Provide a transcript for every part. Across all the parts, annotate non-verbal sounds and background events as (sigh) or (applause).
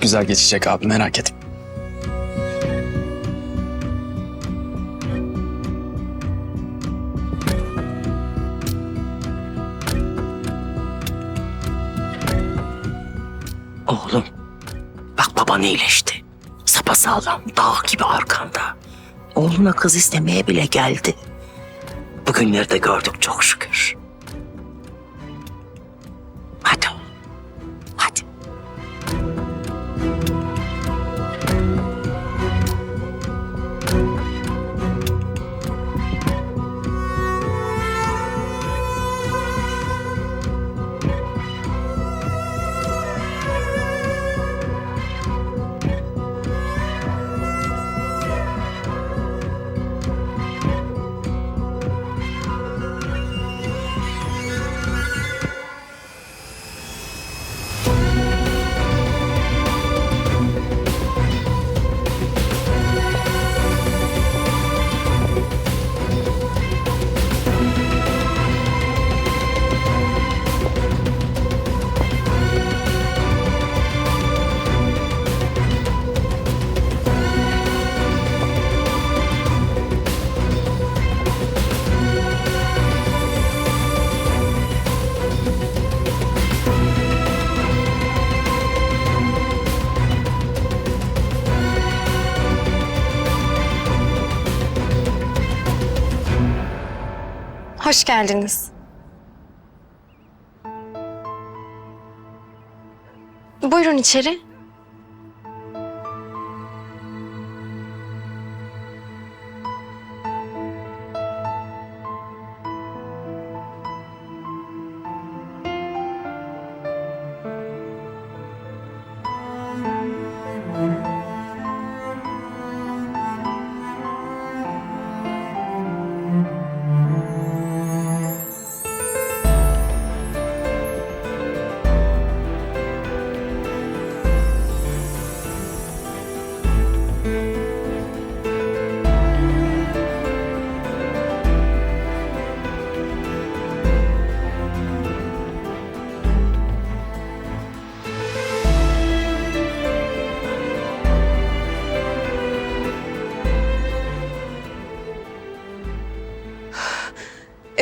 güzel geçecek abi merak etme. Oğlum, bak baban iyileşti. Sapasağlam, dağ gibi arkanda. Oğluna kız istemeye bile geldi. Bugünleri de gördük çok şükür. Hoş geldiniz. Buyurun içeri.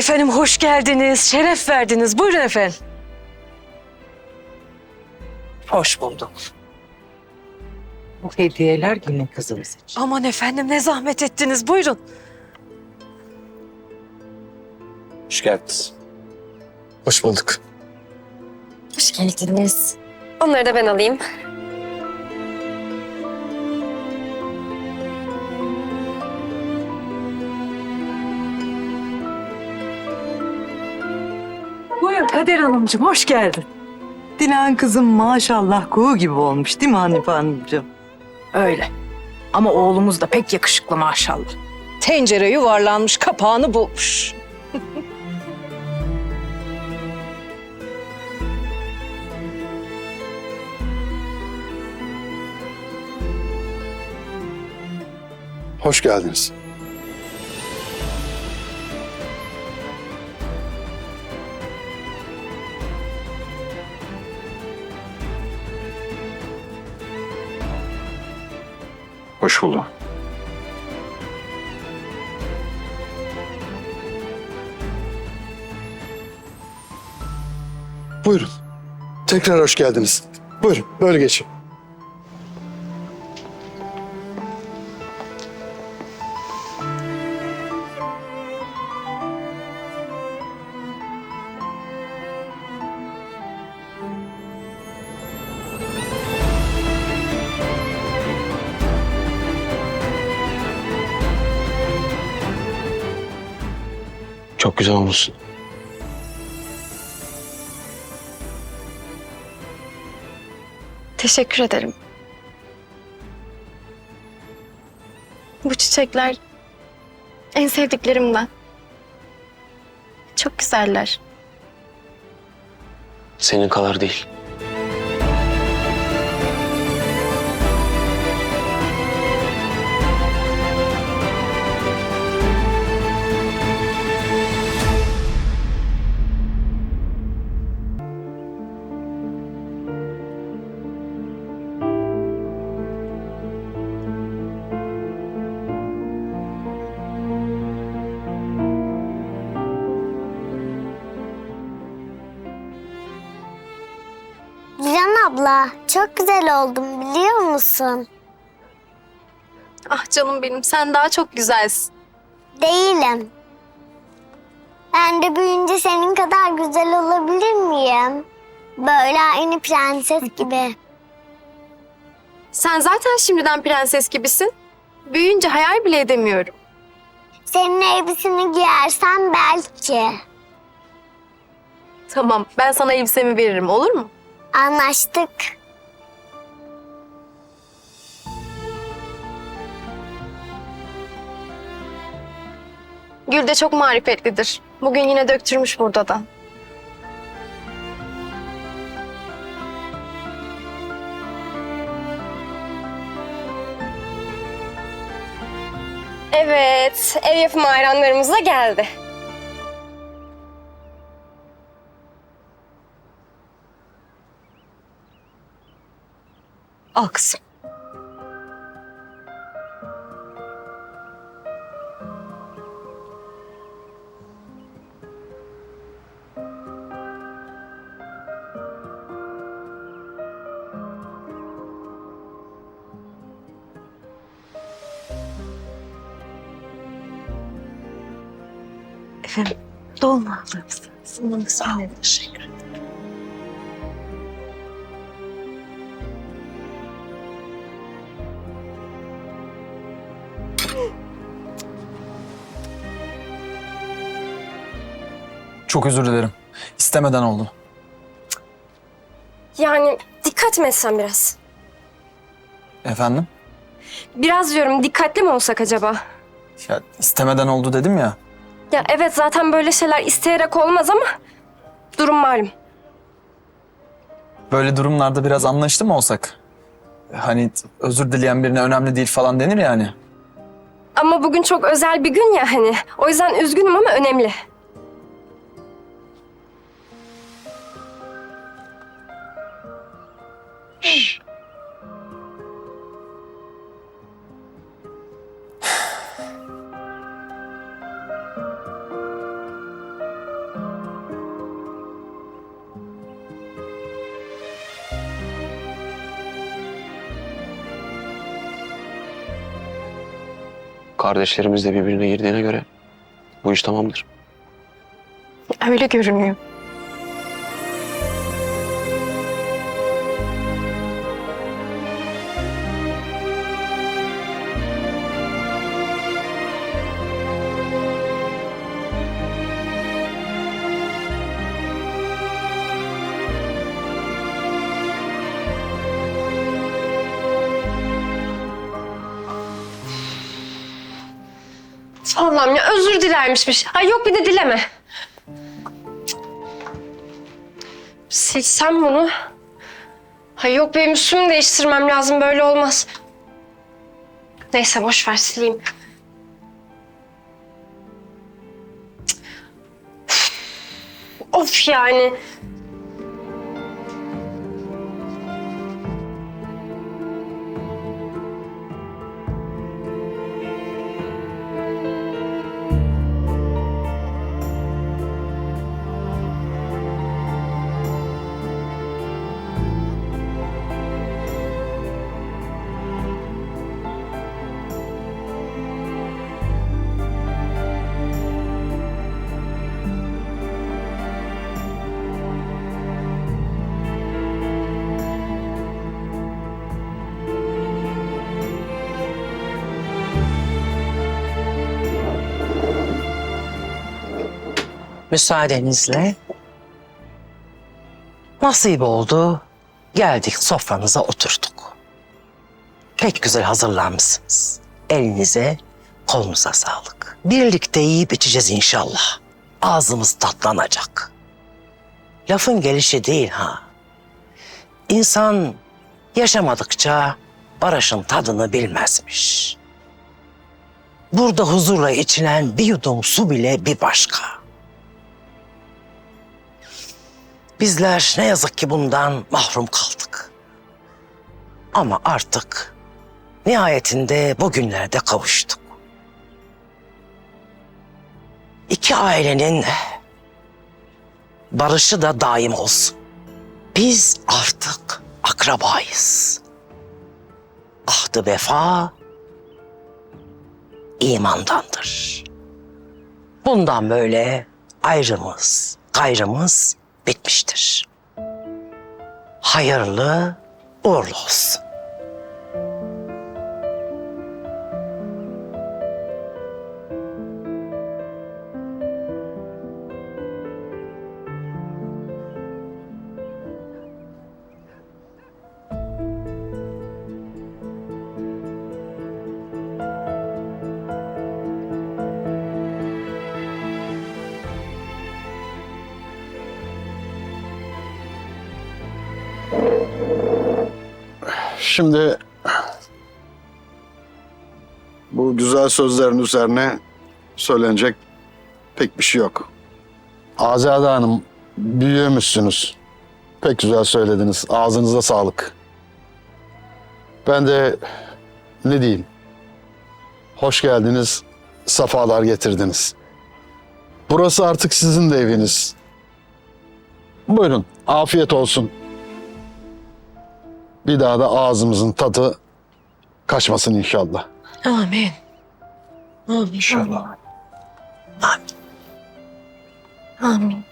Efendim hoş geldiniz, şeref verdiniz. Buyurun efendim. Hoş bulduk. Bu hediyeler gelin kızımız için. Aman efendim ne zahmet ettiniz. Buyurun. Hoş geldiniz. Hoş bulduk. Hoş geldiniz. Onları da ben alayım. Kader Hanımcığım hoş geldin. Dilan kızım maşallah kuğu gibi olmuş değil mi Hanife Hanımcığım? Öyle. Ama oğlumuz da pek yakışıklı maşallah. Tencere yuvarlanmış, kapağını bulmuş. Hoş geldiniz. Hoş buldum. Buyurun. Tekrar hoş geldiniz. Buyurun, böyle geçin. Çok güzel olmuşsun. Teşekkür ederim. Bu çiçekler en sevdiklerimden. Çok güzeller. Senin kadar değil. Abla. Çok güzel oldum biliyor musun? Ah canım benim sen daha çok güzelsin. Değilim. Ben de büyüyünce senin kadar güzel olabilir miyim? Böyle aynı prenses (laughs) gibi. Sen zaten şimdiden prenses gibisin. Büyüyünce hayal bile edemiyorum. Senin elbiseni giyersem belki. Tamam ben sana elbisemi veririm olur mu? Anlaştık. Gül de çok marifetlidir. Bugün yine döktürmüş burada da. Evet, ev yapımı ayranlarımız da geldi. Al kızım. Efendim dolma alır mısınız? Sağ olun. Teşekkür Çok özür dilerim. İstemeden oldu. Yani dikkat mi etsem biraz? Efendim? Biraz diyorum dikkatli mi olsak acaba? Ya istemeden oldu dedim ya. Ya evet zaten böyle şeyler isteyerek olmaz ama durum malum. Böyle durumlarda biraz anlaştı mı olsak? Hani özür dileyen birine önemli değil falan denir yani. Ama bugün çok özel bir gün ya hani. O yüzden üzgünüm ama önemli. Kardeşlerimiz de birbirine girdiğine göre bu iş tamamdır. Öyle görünüyor. Allah'ım ya özür dilermişmiş. Ay yok bir de dileme. Silsem bunu. Ay yok benim üstümü değiştirmem lazım böyle olmaz. Neyse boş ver sileyim. Of yani. Müsaadenizle. Nasip oldu. Geldik sofranıza oturduk. Pek güzel hazırlanmışsınız. Elinize, kolunuza sağlık. Birlikte yiyip içeceğiz inşallah. Ağzımız tatlanacak. Lafın gelişi değil ha. İnsan yaşamadıkça barışın tadını bilmezmiş. Burada huzurla içilen bir yudum su bile bir başka. Bizler ne yazık ki bundan mahrum kaldık. Ama artık nihayetinde bugünlerde kavuştuk. İki ailenin barışı da daim olsun. Biz artık akrabayız. Ahdı vefa imandandır. Bundan böyle ayrımız, gayrımız bitmiştir. Hayırlı uğurlu olsun. Şimdi bu güzel sözlerin üzerine söylenecek pek bir şey yok. Azade Hanım büyüğümüzsünüz. Pek güzel söylediniz. Ağzınıza sağlık. Ben de ne diyeyim? Hoş geldiniz. Safalar getirdiniz. Burası artık sizin de eviniz. Buyurun, afiyet olsun. Bir daha da ağzımızın tadı kaçmasın inşallah. Amin. İnşallah. Amin. Amin.